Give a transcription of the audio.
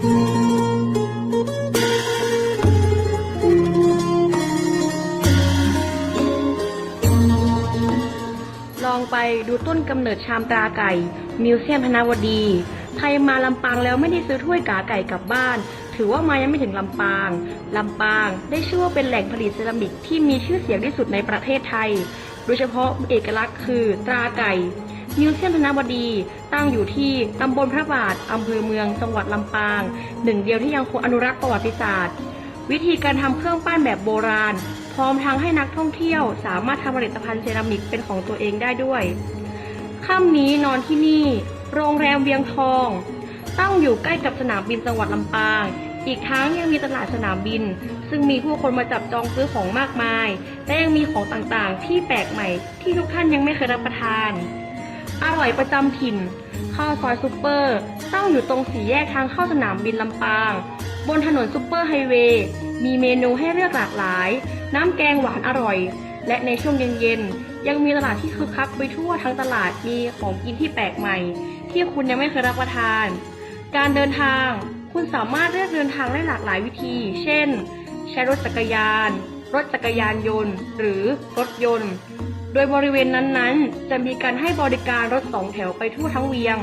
ลองไปดูต้นกำเนิดชามตาไก่ มิวเซียมพนาวดี ใครมาลำปางแล้วไม่ได้ซื้อถ้วยกาไก่กลับบ้าน ถือว่ามายังไม่ถึงลำปาง ลำปางได้ชื่อว่าเป็นแหล่งผลิตเซรามิกที่มีชื่อเสียงที่สุดในประเทศไทย โดยเฉพาะเอกลักษณ์คือตราไก่ มิวเซียมธนบดี ตั้งอยู่ที่ตำบลพระบาทอำเภอเมืองจังหวัดลำปาง หนึ่งเดียวที่ยังคงอนุรักษ์ประวัติศาสตร์ วิธีการทำเครื่องปั้นแบบโบราณ พร้อมทั้งให้นักท่องเที่ยวสามารถทำผลิตภัณฑ์เซรามิกเป็นของตัวเองได้ด้วยค่ำนี้นอนที่นี่ โรงแรมเวียงทอง ตั้งอยู่ใกล้กับสนามบินจังหวัดลำปางอีกทั้งยังมีตลาดสนามบิน ซึ่งมีผู้คนมาจับจองซื้อของมากมาย และยังมีของต่างๆ ที่แปลกใหม่ที่ทุกท่านยังไม่เคยรับประทาน อร่อยประจำถิ่น ข้าวซอยซุปเปอร์ ตั้งอยู่ตรงสี่แยกทางเข้าสนามบินลำปาง บนถนนซุปเปอร์ไฮเวย์มีเมนูให้เลือกหลากหลาย น้ำแกงหวานอร่อย และในช่วงเย็นๆ ยังมีตลาดที่คึกคักไปทั่วทั้งตลาดมีของกินที่แปลกใหม่ ที่คุณยังไม่เคยรับประทาน การเดินทาง คุณสามารถเลือกเดินทางได้หลากหลายวิธี เช่น ใช้รถจักรยาน รถจักรยานยนต์ หรือรถยนต์ โดยบริเวณนั้นๆ จะมีการให้บริการรถสองแถวไปทั่วทั้งเวียง